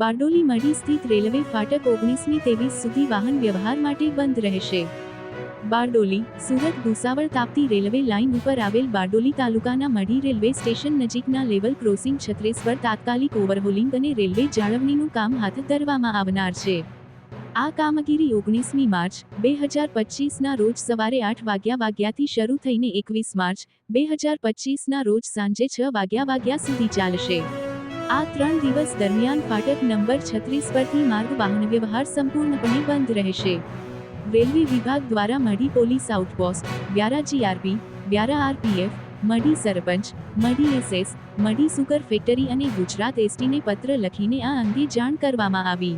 બારડોલી મઢી સ્થિત રેલવે ફાટક ઓગણીસમી ત્રેવીસ સુધી વાહન વ્યવહાર માટે બંધ રહેશે. બારડોલી, સુરત, ભૂસાવળ તાપતી રેલવે લાઇન ઉપર આવેલ બારડોલી તાલુકાના મઢી રેલવે સ્ટેશન નજીકના લેવલ ક્રોસિંગ છત્રીસ પર તાત્કાલિક ઓવરહોલિંગ અને રેલવે જાળવણીનું કામ હાથ ધરવામાં આવનાર છે. આ કામગીરી ઓગણીસમી માર્ચ, બે હજાર પચીસના રોજ સવારે આઠ વાગ્યા વાગ્યાથી શરૂ થઈને એકવીસ માર્ચ, બે હજાર પચીસના રોજ સાંજે છ વાગ્યા વાગ્યા સુધી ચાલશે. આ ત્રણ દિવસ દરમિયાન ફાટક નંબર છત્રીસ પરથી માર્ગ વાહન વ્યવહાર સંપૂર્ણપણે બંધ રહેશે. રેલવે વિભાગ દ્વારા Madhi police outpost, Vyara GRP, Vyara RPF, Madhi sarpanch, Madhi SS, Madhi sugar factory અને ગુજરાત એસટીને પત્ર લખીને આ અંગે જાણ કરવામાં આવી.